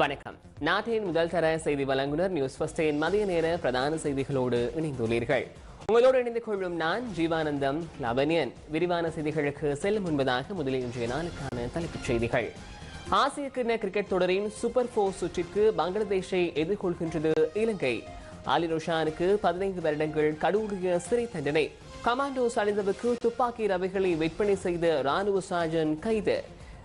வணக்கம். நாட்டின் முதல் தர செய்தி வழங்குனர் நியூஸ் ஃபர்ஸ்டின் மதிய நேர பிரதான செய்திகளோடு இணைந்துள்ளீர்கள். உங்களோடு இணைந்து கொள்ளும் நான் ஜீவானந்தம் லவனியன் விரிவான செய்திகளுக்கு செல்லும் முன்பதாக முதலில் இன்றைய நாளுக்கான தலைப்புச் செய்திகள். ஆசிய கிண்ண கிரிக்கெட் தொடரின் சூப்பர் போர் சுற்றிற்கு பங்களாதேஷை எதிர்கொள்கின்றது இலங்கை. அலி ரோஷானுக்கு பதினைந்து வருடங்கள் கடூடிய சிறை தண்டனை. கமாண்டோ அணிந்தவுக்கு துப்பாக்கி ரவைகளை விற்பனை செய்த ராணுவ சார்ஜன் கைது.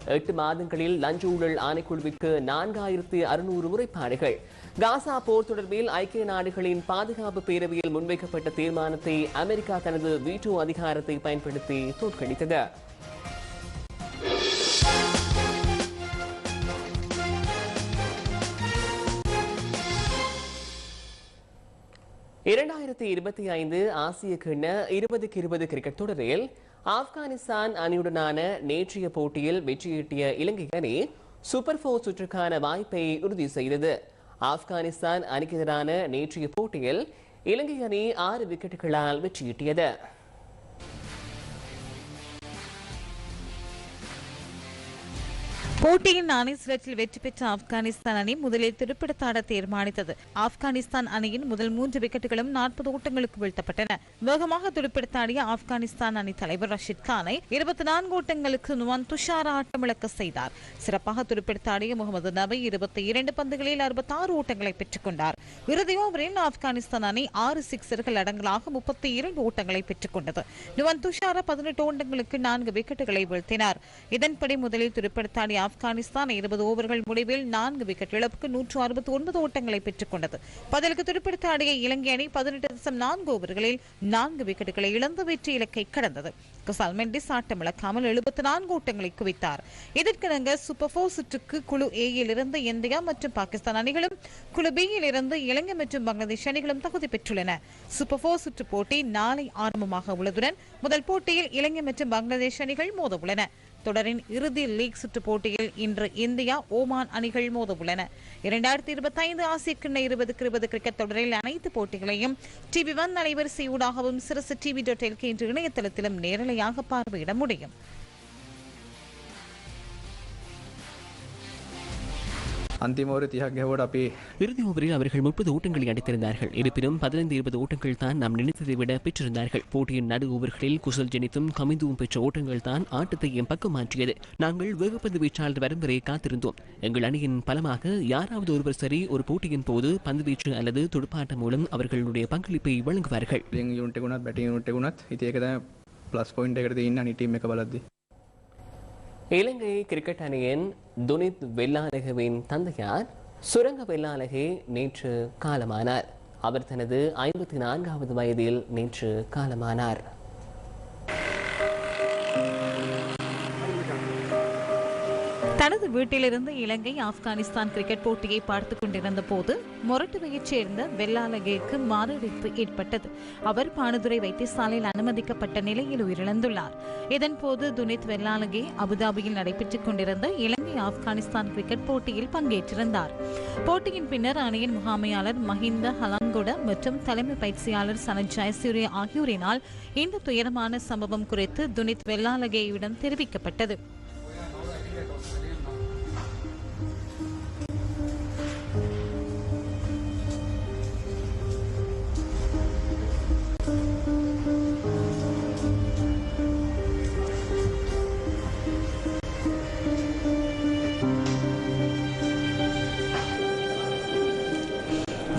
எட்டு மாதங்களில் லஞ்ச ஊழல் ஆணைக்குழுவிற்கு நான்காயிரத்து அறுநூறு முறைப்பாடுகள் காசா போர் தொடர்பில் ஐக்கிய நாடுகளின் பாதுகாப்பு பேரவையில் முன்வைக்கப்பட்ட தீர்மானத்தை அமெரிக்கா தனது வீட்டோ அதிகாரத்தை பயன்படுத்தி தோற்கடித்தது. இரண்டாயிரத்தி இருபத்தி ஐந்து ஆசிய கிண்ண இருபதுக்கு இருபது கிரிக்கெட் தொடரில் ஆப்கானிஸ்தான் அணியுடனான நேற்றைய போட்டியில் வெற்றியீட்டிய இலங்கை அணி சூப்பர் போர் சுற்றுக்கான வாய்ப்பை உறுதி செய்தது. ஆப்கானிஸ்தான் அணிக்கு எதிரான நேற்றைய போட்டியில் இலங்கை அணி ஆறு விக்கெட்டுகளால் வெற்றியீட்டியது போட்டியின் அணிசுழற்றில் வெற்றி பெற்ற ஆப்கானிஸ்தான் அணி முதலில் திருப்பிடத்தாட தீர்மானித்தது. ஆப்கானிஸ்தான் அணியின் முதல் மூன்று விக்கெட்டுகளும் நாற்பது ஓட்டங்களுக்கு வீழ்த்தப்பட்டன. வேகமாக துடுப்படுத்தாடிய ஆப்கானிஸ்தான் அணி தலைவர் ரஷித் கானை இருபத்தி நான்கு ஓட்டங்களுக்கு நுவான் துஷார் ஆட்டமிழக்க செய்தார். சிறப்பாக துடுப்படுத்தாடிய முகமது நபி இருபத்தி இரண்டு பந்துகளில் அறுபத்தாறு ஓட்டங்களை பெற்றுக் கொண்டார். இறுதி ஓவரில் ஆப்கானிஸ்தான் அணி ஆறு சிக்சர்கள் அடங்கலாக முப்பத்தி இரண்டு ஓட்டங்களை பெற்றுக் கொண்டது. நுவான் துஷாரா பதினெட்டு ஓட்டங்களுக்கு நான்கு விக்கெட்டுகளை வீழ்த்தினார். இதன்படி முதலில் துடுப்படுத்தாடிய ஆப்கானிஸ்தான் இருபது ஓவர்கள் முடிவில் நான்கு விக்கெட் இழப்புக்கு நூற்று அறுபத்தி ஒன்பது ஓட்டங்களை பெற்றுக் கொண்டது. பதிலுக்கு துடுப்படுத்த ஆடிய இலங்கை அணி பதினெட்டு தசம் நான்கு ஓவர்களில் நான்கு விக்கெட்டுகளை இழந்து வெற்றி இலக்கை கடந்தது. கசால் மெண்டிஸ் ஆட்டமிழக்காமல் எழுபத்தி நான்கு ஓட்டங்களை குவித்தார். இதற்கிணங்க சூப்பர் போர் சுற்றுக்கு குழு ஏயில் இருந்து இந்தியா மற்றும் பாகிஸ்தான் அணிகளும் குழு பியில் இருந்து இலங்கை மற்றும் பங்களாதேஷ் அணிகளும் தகுதி பெற்றுள்ளன. சூப்பர் போர் சுற்று போட்டி நாளை ஆரம்பமாக உள்ளதுடன் முதல் போட்டியில் இலங்கை மற்றும் பங்களாதேஷ் அணிகள் மோத உள்ளன தொடரின் இறுதி லீக் சுற்று போட்டியில் இன்று இந்தியா ஓமான் அணிகள் மோத உள்ளன இரண்டாயிரத்தி இருபத்தி ஐந்து ஆசிய கிண்ண இருபதுக்கு இருபது கிரிக்கெட் தொடரில் அனைத்து போட்டிகளையும் டிவி ஒன் அலைவரிசை ஊடாகவும் சிறசு டிவி டாட் எல்கே என்ற இணையதளத்திலும் நேரலையாக பார்வையிட முடியும். அந்திம ஒரு தியாக கேவோடு அப்பே. இறுதி ஓவரில் அவர்கள் முப்பது ஓட்டங்களை அடித்திருந்தார்கள். இருப்பினும் பதினைந்து இருபது ஓட்டங்கள் தான் நாம் நினைத்ததை விட பெற்றிருந்தார்கள். போட்டியின் நடு ஓவர்களில் குசல் ஜெனித்தும் கமிந்துவும் பெற்ற ஓட்டங்கள் தான் ஆட்டத்தை என் பக்கம் மாற்றியது. நாங்கள் வேகப்பந்து வீச்சாளர் வரும் காத்திருந்தோம். எங்கள் அணியின் பலமாக யாராவது ஒருவர் சரி ஒரு போட்டியின் போது பந்து வீச்சு அல்லது துடுப்பாட்டம் மூலம் அவர்களுடைய பங்களிப்பை வழங்குவார்கள். பேட்டிங் யூனிட் குணாத் இது ஏகதான் ப்ளஸ் பாயிண்ட் இன்னும் அணி டீம் மேக்க வளர்ந்து இலங்கை கிரிக்கெட் அணியின் துனித் வெள்ளாலகவின் தந்தையார் சுரங்க வெள்ளாலகே நேற்று காலமானார். அவர் தனது ஐம்பத்தி நான்காவது வயதில் நேற்று காலமானார். தனது வீட்டிலிருந்து இலங்கை ஆப்கானிஸ்தான் கிரிக்கெட் போட்டியை பார்த்துக் கொண்டிருந்த போது மொரட்டுவையைச் சேர்ந்த வெள்ளாலகேக்கு மாரடைப்பு ஏற்பட்டது. அவர் பானுதுரை வைத்தியசாலையில் அனுமதிக்கப்பட்ட நிலையில் உயிரிழந்துள்ளார். இதன்போது துனித் வெள்ளாலகே அபுதாபியில் நடைபெற்றுக் கொண்டிருந்த இலங்கை ஆப்கானிஸ்தான் கிரிக்கெட் போட்டியில் பங்கேற்றிருந்தார். போட்டியின் பின்னர் அணியின் முகாமையாளர் மஹிந்த ஹலாங்கொட மற்றும் தலைமை பயிற்சியாளர் சனத் ஜெயசூரிய ஆகியோரினால் இந்த துயரமான சம்பவம் குறித்து துனித் வெள்ளாலகேயிடம் தெரிவிக்கப்பட்டது.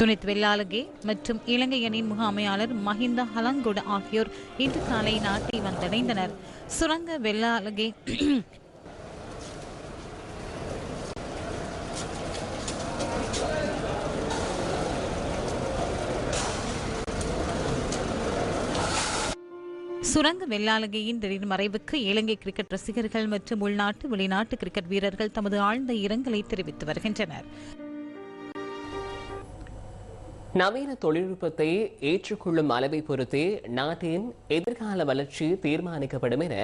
துனித் வெள்ளாலகே மற்றும் இலங்கை அணியின் முகாமையாளர் மஹிந்த ஹலங்கொட ஆகியோர் இன்று காலை நாட்டை வந்தடைந்தனர். சுரங்க வெள்ளாலகே சுரங்க வெள்ளாலகையின் திடீர் மறைவுக்கு இலங்கை கிரிக்கெட் ரசிகர்கள் மற்றும் உள்நாட்டு வெளிநாட்டு கிரிக்கெட் வீரர்கள் தமது ஆழ்ந்த இரங்கலை தெரிவித்து வருகின்றனர். நவீன தொழில்நுட்பத்தை ஏற்றுக்கொள்ளும் அளவை பொறுத்தே நாட்டின் எதிர்கால வளர்ச்சி தீர்மானிக்கப்படும் என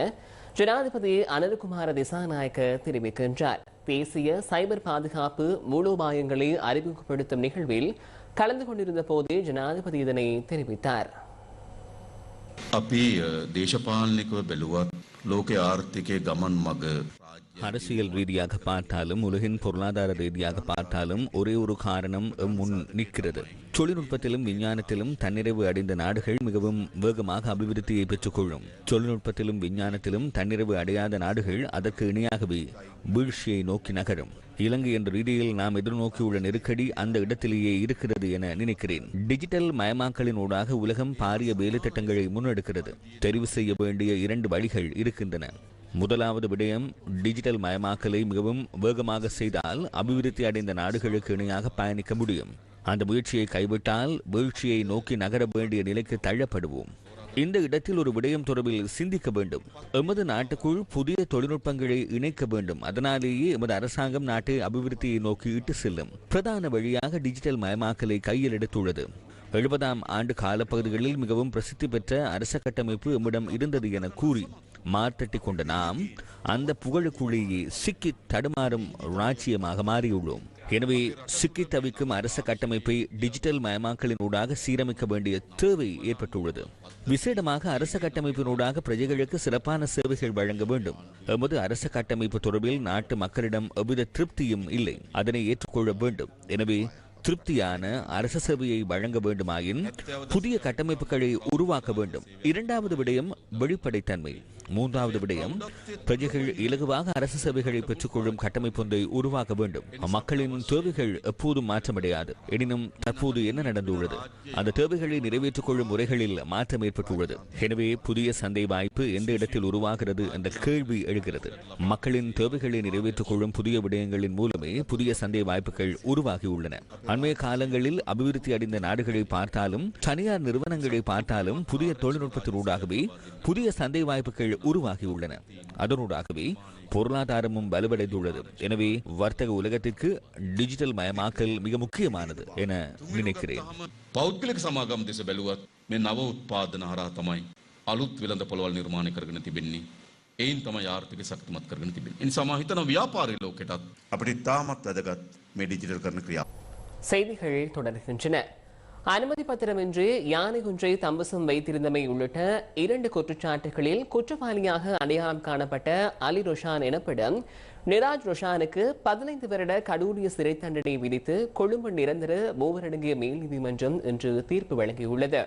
ஜனாதிபதி அனல்குமார திசாநாயக்க தெரிவிக்கின்றார் தேசிய சைபர் பாதுகாப்பு மூலோபாயங்களை அறிமுகப்படுத்தும் நிகழ்வில் கலந்து கொண்டிருந்த போதே ஜனாதிபதி இதனை தெரிவித்தார் අපි අ, දේශපාලනිකව බැලුවත් ලෝක ආර්ථිකය ගමන් මග රාජ්‍ය அரசியல் ரீதியாக பார்த்தாலும் உலகின் பொருளாதார ரீதியாக பார்த்தாலும் ஒரே ஒரு காரணம் முன் நிற்கிறது. தொழில்நுட்பத்திலும் விஞ்ஞானத்திலும் தன்னிறைவு அடைந்த நாடுகள் மிகவும் வேகமாக அபிவிருத்தியை பெற்றுக்கொள்ளும். தொழில்நுட்பத்திலும் விஞ்ஞானத்திலும் தன்னிறைவு அடையாத நாடுகள் அதற்கு இணையாகவே வீழ்ச்சியை நோக்கி நகரும். இலங்கை என்ற ரீதியில் நாம் எதிர்நோக்கியுள்ள நெருக்கடி அந்த இடத்திலேயே இருக்கிறது என நினைக்கிறேன். டிஜிட்டல் மயமாக்கலின் ஊடாக உலகம் பாரிய வேலை திட்டங்களை முன்னெடுக்கிறது. தெரிவு செய்ய வேண்டிய இரண்டு வழிகள் இருக்கின்றன. முதலாவது விடயம் டிஜிட்டல் மயமாக்கலை மிகவும் வேகமாக செய்தால் அபிவிருத்தி அடைந்த நாடுகளுக்கு இணையாக பயணிக்க முடியும். அந்த முயற்சியை கைவிட்டால் வீழ்ச்சியை நோக்கி நகர வேண்டிய நிலைக்கு தள்ளப்படுவோம். இந்த இடத்தில் ஒரு விடயம் தொடர்பில் சிந்திக்க வேண்டும். எமது நாட்டுக்குள் புதிய தொழில்நுட்பங்களை இணைக்க வேண்டும். அதனாலேயே எமது அரசாங்கம் நாட்டை அபிவிருத்தியை நோக்கி இட்டு செல்லும். பிரதான வழியாக டிஜிட்டல் மயமாக்கலை கையில் எடுத்துள்ளது. எழுபதாம் ஆண்டு காலப்பகுதிகளில் மிகவும் பிரசித்தி பெற்ற அரச கட்டமைப்பு எம்மிடம் இருந்தது என கூறி மாற்றட்டிக் கொண்ட நாம் அந்த புகழுக்குள்ளேயே சிக்கி தடுமாறும் ராஜ்யமாக மாறியுள்ளோம். எனவே சிக்கி தவிக்கும் அரச கட்டமைப்பை டிஜிட்டல் மயமாக்கலின் ஊடாக சீரமைக்க வேண்டிய தேவை ஏற்பட்டுள்ளது. விசேடமாக அரச கட்டமைப்பினூடாக பிரஜைகளுக்கு சிறப்பான சேவைகள் வழங்க வேண்டும். எமது அரச கட்டமைப்பு தொடர்பில் நாட்டு மக்களிடம் எவ்வித திருப்தியும் இல்லை. அதனை ஏற்றுக்கொள்ள வேண்டும். எனவே திருப்தியான அரச சேவையை வழங்க வேண்டுமாயின் புதிய கட்டமைப்புகளை உருவாக்க வேண்டும். இரண்டாவது விடயம் வெளிப்படைத்தன்மை. மூன்றாவது விடயம் பிரஜைகள் இலகுவாக அரசு சேவைகளை பெற்றுக்கொள்ளும் கட்டமைப்பொன்றை உருவாக்க வேண்டும். மக்களின் தேவைகள் எப்போதும் மாற்றமடையாது. எனினும் தற்போது என்ன நடந்துள்ளது? அந்த தேவைகளை நிறைவேற்றிக் கொள்ளும் முறைகளில் மாற்றம் ஏற்பட்டுள்ளது. எனவே புதிய சந்தை வாய்ப்பு எந்த இடத்தில் உருவாகிறது என்ற கேள்வி எழுகிறது. மக்களின் தேவைகளை நிறைவேற்றிக் கொள்ளும் புதிய விடயங்களின் மூலமே புதிய சந்தை வாய்ப்புகள் உருவாகியுள்ளன. அண்மைய காலங்களில் அபிவிருத்தி அடைந்த நாடுகளை பார்த்தாலும் தனியார் நிறுவனங்களை பார்த்தாலும் புதிய தொழில்நுட்பத்தினூடாகவே புதிய சந்தை வாய்ப்புகள் உருவாகியுள்ளன அதனூடாகவே பொருளாதாரமும் வலுவடைந்துள்ளது எனவே வர்த்தக உலகத்திற்கு டிஜிட்டல் மயமாக்கல் மிக முக்கியமானது என நினைக்கிறேன் පෞද්ගලික සමාගම් දෙස බැලුවත් මේ නව උත්පාදන හරහා තමයි අලුත් වෙළඳ පොළවල් නිර්මාණය කරගෙන තිබෙන්නේ. එයින් තමයි ආර්ථික ශක්තිමත් කරගෙන තිබෙන්නේ. ඒ නිසා මම හිතනවා ව්‍යාපාරී ලෝකෙටත් අපිට ඉතාමත් වැදගත් මේ ඩිජිටල් කරන ක්‍රියාව. செய்திகள் தொடர்கின்றன அனுமதி பத்திரமின்றி யானை ஒன்றை தம்பசம் வைத்திருந்தமை உள்ளிட்ட இரண்டு குற்றச்சாட்டுகளில் குற்றவாளியாக அடையாளம் காணப்பட்ட அலி ரொஷான் எனப்படும் நிராஜ் ரொஷானுக்கு பதினைந்து வருட கடூரிய சிறை தண்டனை விதித்து கொழும்பு நிரந்தர மூவரடங்கிய மேல் நீதிமன்றம் இன்று தீர்ப்பு வழங்கியுள்ளது.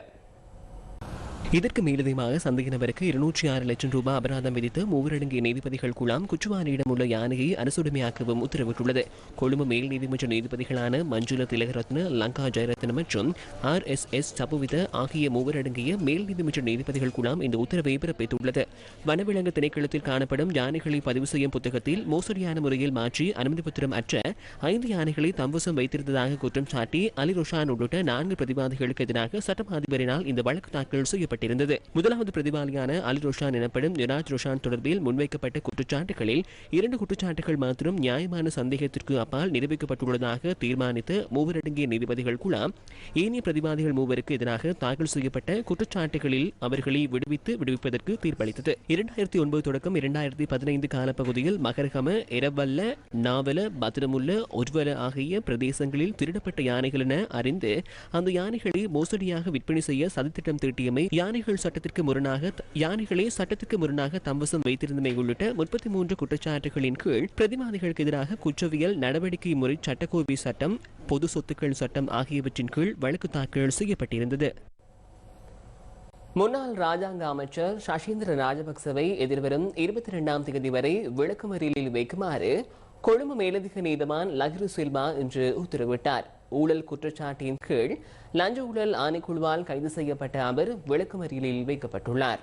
இதற்கு மேலதிகமாக சந்தேக நபருக்கு இருநூற்றி ஆறு லட்சம் ரூபாய் அபராதம் விதித்து மூவரடங்கிய நீதிபதிகள் குழாம் குச்சுவாரியிடம் உள்ள யானையை அரசுடைமையாக்கவும் உத்தரவிட்டுள்ளது. கொழும்பு மேல் நீதிமன்ற நீதிபதிகளான மஞ்சுள திலகரத்ன லங்கா ஜெயரத்ன மற்றும் ஆர் எஸ் எஸ் சபுவித ஆகிய மூவரடங்கிய மேல் நீதிமன்ற நீதிபதிகள் குழாம் இந்த உத்தரவை பிறப்பித்துள்ளது. வனவிலங்கு திணைக்களத்தில் காணப்படும் யானைகளை பதிவு செய்யும் புத்தகத்தில் மோசடியான முறையில் மாற்றி அனுமதி பத்திரம் அற்ற ஐந்து யானைகளை தம்வசம் வைத்திருந்ததாக குற்றம் சாட்டி அலி ரொஷான் உள்ளிட்ட நான்கு பிரதிவாதிகளுக்கு எதிராக சட்டம் அதிபரினால் இந்த வழக்கு தாக்கல் செய்யப்பட்டிருந்தது முதலாவது பிரதிவாதியான அலி ரோஷான் எனப்படும் நிராஜ் ரோஷான் தொடர்பில் முன்வைக்கப்பட்ட குற்றச்சாட்டுகளில் இரண்டு குற்றச்சாட்டுகள் மாத்திரம் நியாயமான சந்தேகத்திற்கு அப்பால் நிரூபிக்கப்பட்டுள்ளதாக தீர்மானித்த மூவரடங்கிய நீதிபதிகள் குழாம் ஏனைய பிரதிவாதிகள் மூவருக்கு எதிராக தாக்கல் செய்யப்பட்ட குற்றச்சாட்டுகளில் அவர்களை விடுவித்து விடுவிப்பதற்கு தீர்ப்பளித்தது. இரண்டாயிரத்தி ஒன்பது தொடக்கம் இரண்டாயிரத்தி பதினைந்து காலப்பகுதியில் மகரகம இரவல்ல நாவல பத்திரமுள்ள ஒருவல ஆகிய பிரதேசங்களில் திருடப்பட்ட யானைகள் என அறிந்து அந்த யானைகளை மோசடியாக விற்பனை செய்ய சதித்திட்டம் தீட்டியமை யானை யானைகள் சட்டத்திற்கு முரணாக யானைகளே சட்டத்திற்கு முரணாக தம்பசம் வைத்திருந்தமை உள்ளிட்ட முப்பத்தி மூன்று குற்றச்சாட்டுகளின் கீழ் பிரதிவாதிகளுக்கு எதிராக குற்றவியல் நடவடிக்கை முறை சட்டக்கோவை சட்டம் பொது சொத்துக்கள் சட்டம் ஆகியவற்றின் கீழ் வழக்கு தாக்கல் செய்யப்பட்டிருந்தது. முன்னாள் ராஜாங்க அமைச்சர் சசீந்திர ராஜபக்சவை எதிர்வரும் இருபத்தி இரண்டாம் தேதி வரை விளக்குமறியலில் வைக்குமாறு கொழும்பு மேலதிக நீதிமான் லஹிரு சில்வா இன்று உத்தரவிட்டார். ஊழல் குற்றச்சாட்டின் கீழ் லஞ்ச ஊழல் ஆணைக்குழுவால் கைது செய்யப்பட்ட அவர் விளக்குமறியலில் வைக்கப்பட்டுள்ளார்.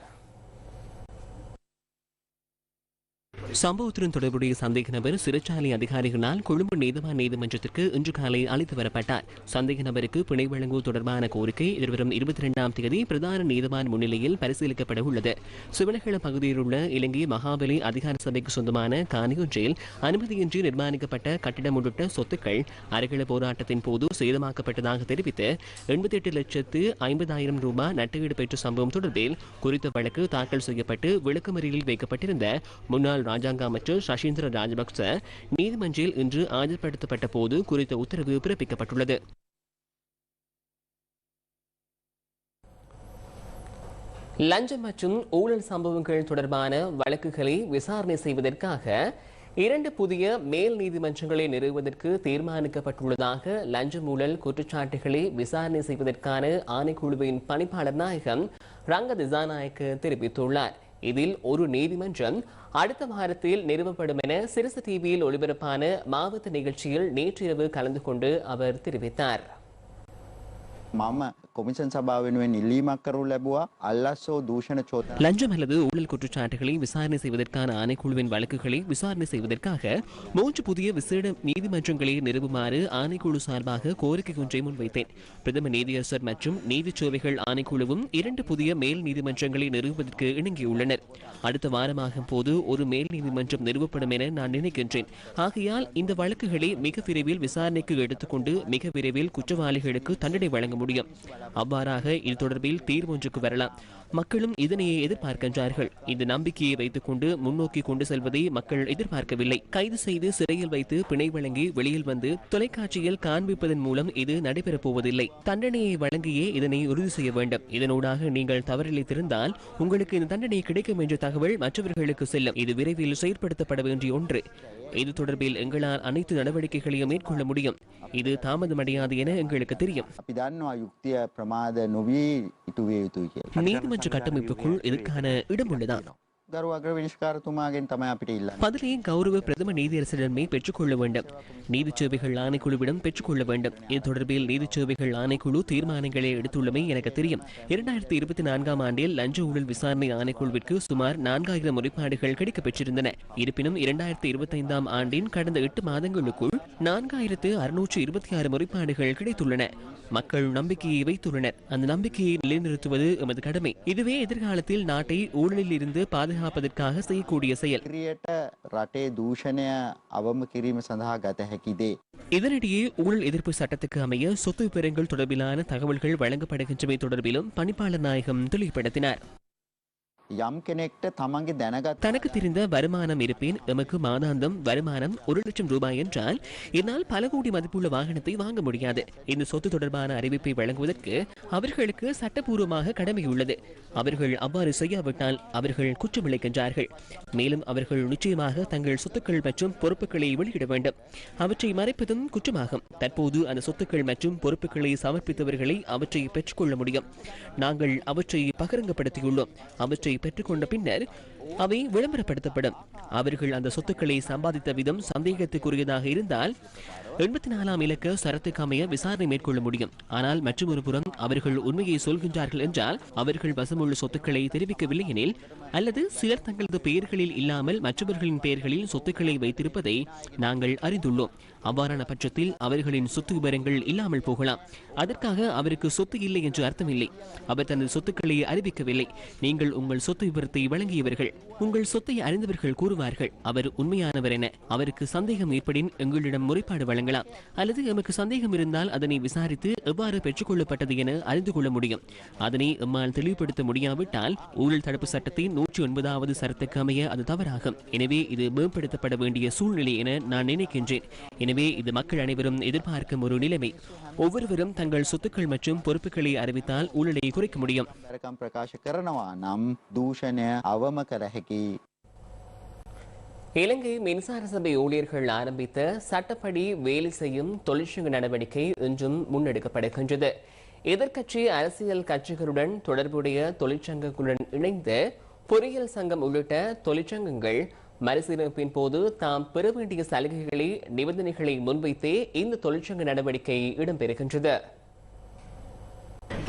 சம்பவத்துடன் தொடர்புடைய சந்தேக நபர் சிறைச்சாலை அதிகாரிகளால் கொழும்பு நீதவான் நீதிமன்றத்திற்கு இன்று காலை அழைத்து வரப்பட்டார். சந்தேக நபருக்கு பிணை வழங்குவது தொடர்பான கோரிக்கை எதிர்வரும் இருபத்தி இரண்டாம் தேதி பிரதான நீதவான் முன்னிலையில் பரிசீலிக்கப்பட உள்ளது. சிவனகள பகுதியில் உள்ள இலங்கை மகாபலி அதிகார சபைக்கு சொந்தமான காணியொன்றில் அனுமதியின்றி நிர்மாணிக்கப்பட்ட கட்டிடம் உள்ளிட்ட சொத்துக்கள் அறகள போராட்டத்தின் போது சேதமாக்கப்பட்டதாக தெரிவித்து எண்பத்தி எட்டு லட்சத்து ஐம்பதாயிரம் ரூபாய் நட்டவீடு பெற்ற சம்பவம் தொடர்பில் குறித்த வழக்கு தாக்கல் செய்யப்பட்டு விளக்கமறியலில் வைக்கப்பட்டிருந்த முன்னாள் ராஜாங்க அமைச்சர் சசீந்திர ராஜபக்ச நீதிமன்றில் இன்று ஆஜர்படுத்தப்பட்ட போது குறித்த உத்தரவு பிறப்பிக்கப்பட்டுள்ளது. லஞ்சம் மற்றும் ஊழல் சம்பவங்கள் தொடர்பான வழக்குகளை விசாரணை செய்வதற்காக இரண்டு புதிய மேல் நீதிமன்றங்களை நிறுவுவதற்கு தீர்மானிக்கப்பட்டுள்ளதாக லஞ்சம் ஊழல் குற்றச்சாட்டுகளை விசாரணை செய்வதற்கான ஆணைக்குழுவின் பணிப்பாளர் நாயகம் ரங்க திசாநாயக்கு தெரிவித்துள்ளார். இதில் ஒரு நீதிமன்றம் அடுத்த வாரத்தில் நிறுவப்படும் என சிறுசு டிவியில் ஒளிபரப்பான மாவட்ட நிகழ்ச்சியில் நேற்றிரவு கலந்து கொண்டு அவர் தெரிவித்தார். மாமா කොමිසන් සභාව වෙනුවෙන් ඉල්ලීමක් කරු ලැබවා අල්ලස්සෝ දූෂණ චෝතන லஞ்சம் அல்லது ஊழல் குற்றச்சாட்டுகளை விசாரணை செய்வதற்கான ஆணைக்குழுவின் வழக்குகளை விசாரணை செய்வதற்காக மூன்று புதிய விசேட நீதிமன்றங்களை நிறுவுமாறு ஆணைக்குழு சார்பாக கோரிக்கை ஒன்றை முன்வைத்தேன் பிரதம நீதியரசர் மற்றும் நீதிச்சேவைகள் ஆணைக்குழுவும் இரண்டு புதிய மேல் நீதிமன்றங்களை நிறுவுவதற்கு இணங்கியுள்ளனர் அடுத்த வாரமாகும் போது ஒரு மேல் நீதிமன்றம் நிறுவப்படும் என நான் நினைக்கின்றேன் ஆகையால் இந்த வழக்குகளை மிக விரைவில் விசாரணைக்கு எடுத்துக்கொண்டு மிக விரைவில் குற்றவாளிகளுக்கு தண்டனை வழங்க முடியும் அவ்வாறாக இது தொடர்பில் தீர்வு ஒன்றுக்கு வரலாம். மக்களும் இதனையே எதிர்பார்க்கின்றார்கள். இந்த நம்பிக்கையை வைத்துக் கொண்டு முன்னோக்கி கொண்டு செல்வதை மக்கள் எதிர்பார்க்கவில்லை. கைது செய்து சிறையில் வைத்து பிணை வழங்கி வெளியில் வந்து தொலைக்காட்சியில் காண்பிப்பதன் மூலம் இது நடைபெறப் போவதில்லை. தண்டனையை வழங்கியே இதனை உறுதி செய்ய வேண்டும். இதனூடாக நீங்கள் தவறிழைத்திருந்தால் உங்களுக்கு இந்த தண்டனை கிடைக்கும் என்ற தகவல் மற்றவர்களுக்கு செல்லும். இது விரைவில் செயற்படுத்தப்பட வேண்டிய ஒன்று. இது தொடர்பில் எங்களால் அனைத்து நடவடிக்கைகளையும் மேற்கொள்ள முடியும். இது தாமதமடையாது என எங்களுக்கு தெரியும். අපි வரலாற்று கட்டமைப்புக்குள் இதுக்கான இடம் உள்ளதா? ගරු අග්‍ර විනිශ්කාරතුමාගෙන් තමයි අපිට ඉල්ලන්න. பதிலை கௌரவ பிரதம நீதியரசரிடமே பெற்றுக்கொள்ள வேண்டும் நீதிச்சேவைகள் ஆணைக்குழுவிடம் பெற்றுக்கொள்ள வேண்டும் இது தொடர்பில் நீதிச்சேவைகள் ஆணைக்குழு தீர்மானங்களை எடுத்துள்ளமை எனக்கு தெரியும் இரண்டாயிரத்தி இருபத்தி நான்காம் ஆண்டில் லஞ்ச ஊழல் விசாரணை ஆணைக்குழுவிற்கு சுமார் நான்காயிரம் முறைப்பாடுகள் கிடைக்கப்பெற்றிருந்தன இருப்பினும் இரண்டாயிரத்தி இருபத்தைந்தாம் ஆண்டின் கடந்த எட்டு மாதங்களுக்குள் நான்காயிரத்து அறுநூற்று இருபத்தி ஆறு முறைப்பாடுகள் கிடைத்துள்ளன மக்கள் நம்பிக்கையை வைத்துள்ளனர் அந்த நம்பிக்கையை நிலைநிறுத்துவது எமது கடமை இதுவே எதிர்காலத்தில் நாட்டை ஊழலில் இருந்து பாதுகாப்பதற்காக செய்யக்கூடிய செயல் ක්‍රියට රටේ දූෂණය අවම කිරීම සඳහා ගත හැකිදේ. இதனிடையே ஊழல் எதிர்ப்பு சட்டத்துக்கு அமைய சொத்து விவரங்கள் தொடர்பிலான தகவல்கள் வழங்கப்படுகின்றமை தொடர்பிலும் பணிப்பாளர் நாயகம் தெளிவுபடுத்தினார் යම් කෙනෙක්ට තමන්ගේ දැනගත් தனக்கு தெரிந்த வருமானம் இருப்பின் எமக்கு மாதாந்தம் வருமானம் ஒரு லட்சம் ரூபாய் என்றால் என்னால் பல கோடி மதிப்புள்ள வாகனத்தை வாங்க முடியாது இந்த சொத்து தொடர்பான அறிவிப்பை வழங்குவதற்கு அவர்களுக்கு சட்டபூர்வமாக கடமை உள்ளது அவர்கள் அவ்வாறு செய்யாவிட்டால் அவர்கள் குற்றமிழைக்கின்றார்கள். மேலும் அவர்கள் நிச்சயமாக தங்கள் சொத்துக்கள் மற்றும் பொறுப்புகளை வெளியிட வேண்டும். அவற்றை மறைப்பதும் குற்றமாகும். தற்போது அந்த சொத்துக்கள் மற்றும் பொறுப்புகளை சமர்ப்பித்தவர்களை அவற்றை பெற்றுக்கொள்ள முடியும். நாங்கள் அவற்றை பகிரங்கப்படுத்தியுள்ளோம். அவற்றை பெற்றுக்கொண்ட பின்னர் அவை விளம்பரப்படுத்தப்படும். அவர்கள் அந்த சொத்துக்களை சம்பாதித்த விதம் சந்தேகத்துக்குரியதாக இருந்தால் எண்பத்தி நாலாம் இலக்க சரத்துக்கமைய விசாரணை மேற்கொள்ள முடியும். ஆனால் மற்றொரு புறம் அவர்கள் உண்மையை சொல்கின்றார்கள் என்றால் அவர்கள் வசமுள்ள சொத்துக்களை தெரிவிக்கவில்லை எனில் அல்லது சிலர் தங்களது பெயர்களில் இல்லாமல் மற்றவர்களின் பெயர்களில் சொத்துக்களை வைத்திருப்பதை நாங்கள் அறிந்துள்ளோம். அவ்வாறான பட்சத்தில் அவர்களின் சொத்து விவரங்கள் இல்லாமல் போகலாம். அதற்காக அவருக்கு சொத்து இல்லை என்று அர்த்தமில்லை. அவர் தனது சொத்துக்களை அறிவிக்கவில்லை. நீங்கள் உங்கள் சொத்து விவரத்தை வழங்கியவர்கள். உங்கள் சொத்தை அறிந்தவர்கள் கூறுவார்கள் அவர் உண்மையானவர் என. அவருக்கு சந்தேகம் ஏற்படின் எங்களிடம் முறைப்பாடு வழங்கலாம். அல்லது எமக்கு சந்தேகம் இருந்தால் அதனை விசாரித்து எவ்வாறு பெற்றுக்கொள்ளப்பட்டது என அறிந்து கொள்ள முடியும். அதனை எம்மால் தெளிவுபடுத்த முடியாவிட்டால் ஊழல் தடுப்பு சட்டத்தின் நூற்றி ஒன்பதாவது சரத்துக்கு அமைய அது தவறாகும். எனவே இது மேம்படுத்தப்பட வேண்டிய சூழ்நிலை என நான் நினைக்கின்றேன். எனவே இது மக்கள் அனைவரும் எதிர்பார்க்கும் ஒரு நிலைமை. ஒவ்வொருவரும் தங்கள் சொத்துக்கள் மற்றும் பொறுப்புகளை அறிவித்தால் ஊழலை குறைக்க முடியும். பிரகாஷ். கரணவானம் தூஷண அவம கருப்பட்டி இலங்கை மின்சார சபை ஊழியர்கள் ஆரம்பித்த சட்டப்படி வேலை செய்யும் தொழிற்சங்க நடவடிக்கை இன்றும் முன்னெடுக்கப்படுகின்றது. எதிர்க்கட்சி அரசியல் கட்சிகளுடன் தொடர்புடைய தொழிற்சங்கங்களுடன் இணைந்து பொறியியல் சங்கம் உள்ளிட்ட தொழிற்சங்கங்கள் மறுசீரமைப்பின் போது தாம் பெற வேண்டிய சலுகைகளை நிபந்தனைகளை முன்வைத்தே இந்த தொழிற்சங்க நடவடிக்கை இடம்பெறுகின்றது.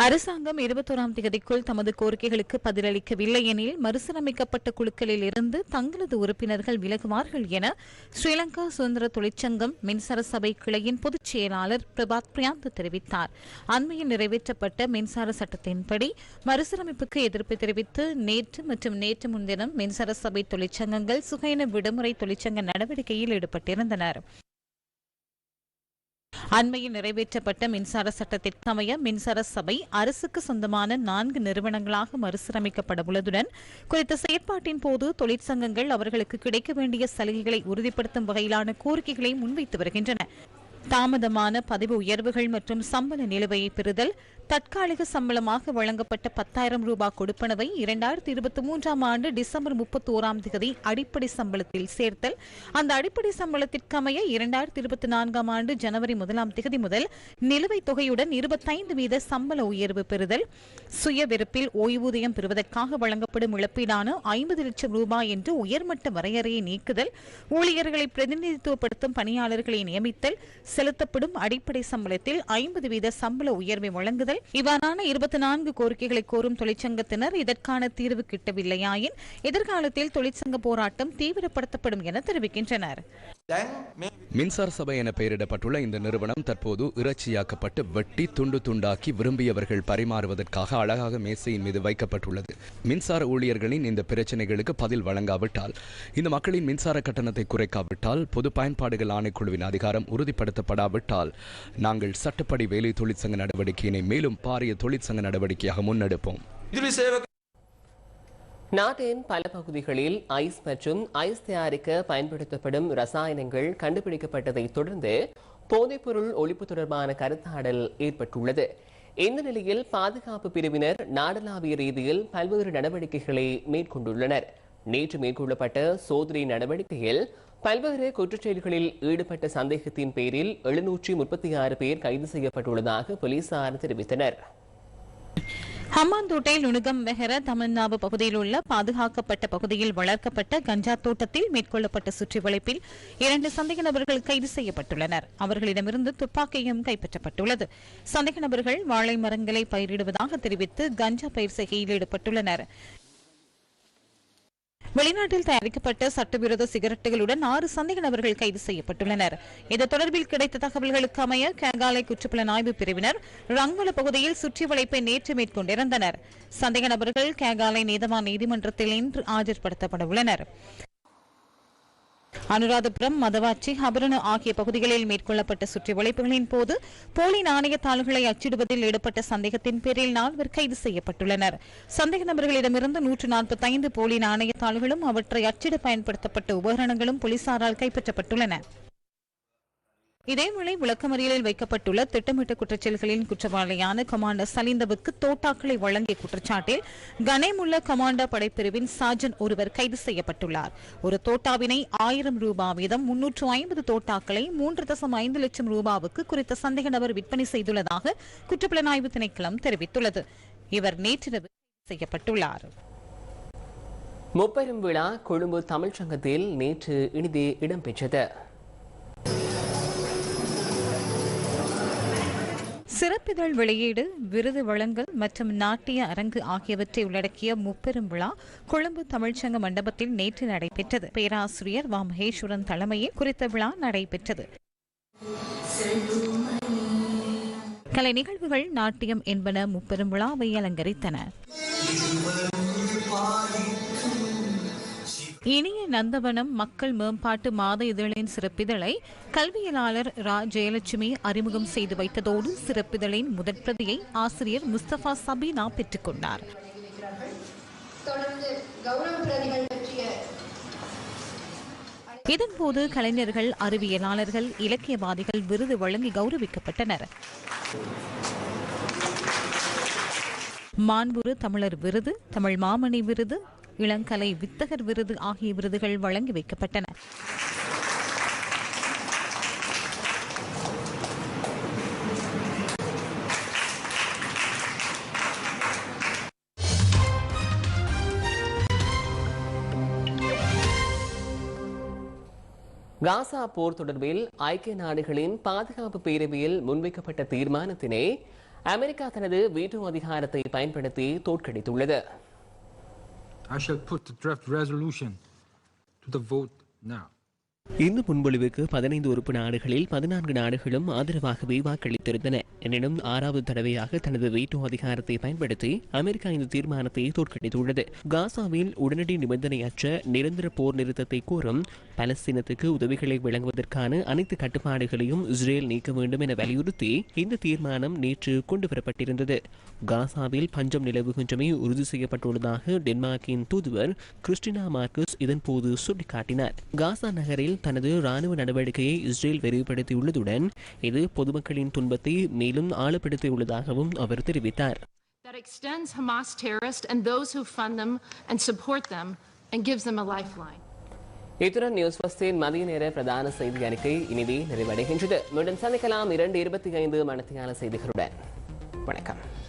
அரசாங்கம் இருபத்தோராம் தேதிக்குள் தமது கோரிக்கைகளுக்கு பதிலளிக்கவில்லை எனில் மறுசீரமைக்கப்பட்ட குழுக்களில் இருந்து தங்களது உறுப்பினர்கள் விலகுவார்கள் என ஸ்ரீலங்கா சுதந்திர தொழிற்சங்கம் மின்சார சபை கிளையின் பொதுச் செயலாளர் பிரபாத் பிரியாந்த் தெரிவித்தார். அண்மையில் நிறைவேற்றப்பட்ட மின்சார சட்டத்தின்படி மறுசீரமைப்புக்கு எதிர்ப்பு தெரிவித்து நேற்று மற்றும் நேற்று முன்தினம் மின்சார சபை தொழிற்சங்கங்கள் சுகைன விடுமுறை தொழிற்சங்க நடவடிக்கையில் ஈடுபட்டிருந்தனர். அண்மையில் நிறைவேற்றப்பட்ட மின்சார சட்டத்திற்கமைய மின்சார சபை அரசுக்கு சொந்தமான நான்கு நிறுவனங்களாக மறுசீரமைக்கப்பட உள்ளதுடன் குறித்த செயற்பாட்டின் போது தொழிற்சங்கங்கள் அவர்களுக்கு கிடைக்க வேண்டிய சலுகைகளை உறுதிப்படுத்தும் வகையிலான கோரிக்கைகளை முன்வைத்து வருகின்றன. தாமதமான பதவி உயர்வுகள் மற்றும் சம்பள நிலுவையை பெறுதல் தற்காலிக சம்பளமாக வழங்கப்பட்ட பத்தாயிரம் ரூபாய் கொடுப்பனவை இரண்டாயிரத்தி இருபத்தி மூன்றாம் ஆண்டு டிசம்பர் முப்பத்தி ஓராம் தேதி அடிப்படை சம்பளத்தில் சேர்த்தல். அந்த அடிப்படை சம்பளத்திற்கமைய இரண்டாயிரத்தி இருபத்தி நான்காம் ஆண்டு ஜனவரி முதலாம் தேதி முதல் நிலுவைத் தொகையுடன் இருபத்தைந்து வீத சம்பள உயர்வு பெறுதல். சுய வெறுப்பில் ஓய்வூதியம் பெறுவதற்காக வழங்கப்படும் இழப்பீடான ஐம்பது லட்சம் ரூபாய் என்று உயர்மட்ட வரையறையை நீக்குதல். ஊழியர்களை பிரதிநிதித்துவப்படுத்தும் பணியாளர்களை நியமித்தல். செலுத்தப்படும் அடிப்படை சம்பளத்தில் ஐம்பது வீத சம்பள உயர்வை வழங்குதல். இவ்வாறான இருபத்தி நான்கு கோரிக்கைகளை கோரும் தொழிற்சங்கத்தினர் இதற்கான தீர்வு கிட்டவில்லையாயின் எதிர்காலத்தில் தொழிற்சங்க போராட்டம் தீவிரப்படுத்தப்படும் என தெரிவிக்கின்றனர். மின்சார சபை என பெயரிடப்பட்டுள்ள இந்த நிறுவனம் தற்போது இறைச்சியாக்கப்பட்டு வெட்டி துண்டு துண்டாக்கி விரும்பியவர்கள் பரிமாறுவதற்காக அழகாக மேசையின் மீது வைக்கப்பட்டுள்ளது. மின்சார ஊழியர்களின் இந்த பிரச்சனைகளுக்கு பதில் வழங்காவிட்டால் இந்த மக்களின் மின்சார கட்டணத்தை குறைக்காவிட்டால் பொது பயன்பாடுகள் ஆணைக்குழுவின் அதிகாரம் உறுதிப்படுத்தப்படாவிட்டால் நாங்கள் சட்டப்படி வேலை தொழிற்சங்க நடவடிக்கையினை மேலும் பாரிய தொழிற்சங்க நடவடிக்கையாக முன்னெடுப்போம். நாட்டின் பல பகுதிகளில் ஐஸ் மற்றும் ஐஸ் தயாரிக்க பயன்படுத்தப்படும் ரசாயனங்கள் கண்டுபிடிக்கப்பட்டதை தொடர்ந்து போதைப்பொருள் ஒழிப்பு தொடர்பான கருத்தாடல் ஏற்பட்டுள்ளது. இந்த நிலையில் பாதுகாப்பு பிரிவினர் நாடளாவிய ரீதியில் பல்வேறு நடவடிக்கைகளை மேற்கொண்டுள்ளனர். நேற்று மேற்கொள்ளப்பட்ட சோதனை நடவடிக்கையில் பல்வேறு குற்றச்செயல்களில் ஈடுபட்ட சந்தேகத்தின் பேரில் எழுநூற்றி முப்பத்தி ஆறு பேர் கைது செய்யப்பட்டுள்ளதாக போலீசார் தெரிவித்தனர். ஹம்மாந்தோட்டை லுணுகம் வெஹர தமிழ்நாடு பகுதியில் உள்ள பாதுகாக்கப்பட்ட பகுதியில் வளர்க்கப்பட்ட கஞ்சா தோட்டத்தில் மேற்கொள்ளப்பட்ட சுற்றி வளைப்பில் இரண்டு சந்தேக நபர்கள் கைது செய்யப்பட்டுள்ளனர். அவர்களிடமிருந்து துப்பாக்கியும் கைப்பற்றப்பட்டுள்ளது. சந்தேக நபர்கள் வாழை மரங்களை பயிரிடுவதாக தெரிவித்து கஞ்சா பயிர் செய்கையில் ஈடுபட்டுள்ளனர். வெளிநாட்டில் தயாரிக்கப்பட்ட சட்டவிரோத சிகரெட்டுகளுடன் ஆறு சந்தேக நபர்கள் கைது செய்யப்பட்டுள்ளனர். இது தொடர்பில் கிடைத்த தகவல்களுக்கு அமைய கேகாலை குற்றப்புலனாய்வு பிரிவினர் ரங்வல பகுதியில் சுற்றி வளைப்பை நேற்று மேற்கொண்டிருந்தனர். சந்தேக நபர்கள் கேகாலை நீதவான் நீதிமன்றத்தில் இன்று ஆஜர்படுத்தப்பட உள்ளனர். அனுராதபுரம் மதவாச்சி ஹபரணு ஆகிய பகுதிகளில் மேற்கொள்ளப்பட்ட சுற்றி வளைப்புகளின் போது போலி நாணய தாள்களை அச்சிடுவதில் ஈடுபட்ட சந்தேகத்தின் பேரில் நால்வர் கைது செய்யப்பட்டுள்ளனர். சந்தேக நபர்களிடமிருந்து நூற்று நாற்பத்தைந்து போலி நாணயத்தாள்களும் அவற்றை அச்சிட பயன்படுத்தப்பட்ட உபகரணங்களும் போலீசாரால் கைப்பற்றப்பட்டுள்ளன. இதேவேளை விளக்கமறியலில் வைக்கப்பட்டுள்ள திட்டமிட்ட குற்றச்செயல்களின் குற்றவாளியான கமாண்டர் சலிந்தவுக்கு தோட்டாக்களை வழங்கிய குற்றச்சாட்டில் கனேமுள்ள கமாண்டர் படைப்பிரிவின் சார்ஜன் ஒருவர் கைது செய்யப்பட்டுள்ளார். ஒரு தோட்டாவினை ஆயிரம் ரூபாய் வீதம் முன்னூற்று ஐம்பது தோட்டாக்களை மூன்று தசம் ஐந்து லட்சம் ரூபாவுக்கு குறித்த சந்தேக நபர் விற்பனை செய்துள்ளதாக குற்றப்புலனாய்வு திணைக்களம் தெரிவித்துள்ளது. இவர் நேற்றிரவு செய்யப்பட்டுள்ளார். முப்பெரும் விழா கொழும்பு தமிழ்ச்சங்கத்தில் நேற்று இனிதே இடம்பெற்றது. சிறப்பிதழ் வெளியீடு விருது வழங்கல் மற்றும் நாட்டிய அரங்கு ஆகியவற்றை உள்ளடக்கிய முப்பெரும் விழா கொழும்பு தமிழ்ச்சங்க மண்டபத்தில் நேற்று நடைபெற்றது. பேராசிரியர் வா. மகேஸ்வரன் தலைமையில் குறித்த விழா நடைபெற்றது. கலை நிகழ்வுகள் நாட்டியம் என்பன முப்பெரும் விழாவை அலங்கரித்தன. இனிய நந்தவனம் மக்கள் மேம்பாட்டு மாத இதழின் சிறப்பிதழை கல்வியலாளர் ரா. ஜெயலட்சுமி அறிமுகம் செய்து வைத்ததோடு சிறப்பிதழின் முதற் பிரதியை ஆசிரியர் முஸ்தபா சபீனா பெற்றுக்கொண்டார் இதன்போது கலைஞர்கள் அறிவியலாளர்கள் இலக்கியவாதிகள் விருது வழங்கி கௌரவிக்கப்பட்டனர். மாண்புரு தமிழர் விருது தமிழ் மாமணி விருது இளங்கலை வித்தகர் விருது ஆகிய விருதுகள் வழங்கி வைக்கப்பட்டன. காசா போர் தொடர்பில் ஐக்கிய நாடுகளின் பாதுகாப்பு பேரவையில் முன்வைக்கப்பட்ட தீர்மானத்தினை அமெரிக்கா தனது வீட்டு அதிகாரத்தை பயன்படுத்தி தோற்கடித்துள்ளது. I shall put the draft resolution to the vote now. இந்த முன்மொழிவுக்கு பதினைந்து உறுப்பு நாடுகளில் பதினான்கு நாடுகளும் ஆதரவாகவே வாக்களித்திருந்தன. எனினும் ஆறாவது தடவையாக தனது வீட்டோ அதிகாரத்தை பயன்படுத்தி அமெரிக்கா இந்த தீர்மானத்தை தோற்கடித்துள்ளது. காசாவில் உடனடி நிபந்தனையற்ற நிரந்தர போர் நிறுத்தத்தை கோரும் பலஸ்தீனத்துக்கு உதவிகளை வழங்குவதற்கான அனைத்து கட்டுப்பாடுகளையும் இஸ்ரேல் நீக்க வேண்டும் என வலியுறுத்தி இந்த தீர்மானம் நேற்று கொண்டுவரப்பட்டிருந்தது. காசாவில் பஞ்சம் நிலவுகின்றமை உறுதி செய்யப்பட்டுள்ளதாக டென்மார்க்கின் தூதுவர் கிறிஸ்டினா மார்க்கஸ் இதன்போது சுட்டிக்காட்டினார். காசா நகரில் தனது ராணுவ நடவடிக்கையை இஸ்ரேல் விரிவுபடுத்தியுள்ளதுடன் இது பொதுமக்களின் துன்பத்தை மேலும் ஆழப்படுத்தியுள்ளதாகவும் அவர் தெரிவித்தார். That extends Hamas terrorists and those who fund them and support them and gives them a lifeline. இத்துடன் நியூஸ் ஃபஸ்டின் மதிய நேர பிரதான செய்தி அறிக்கை இனிதே நிறைவடைகின்றது. மீண்டும் சந்திக்கலாம் இரண்டு இருபத்தி ஐந்து மணித்தியான செய்திகளுடன். வணக்கம்.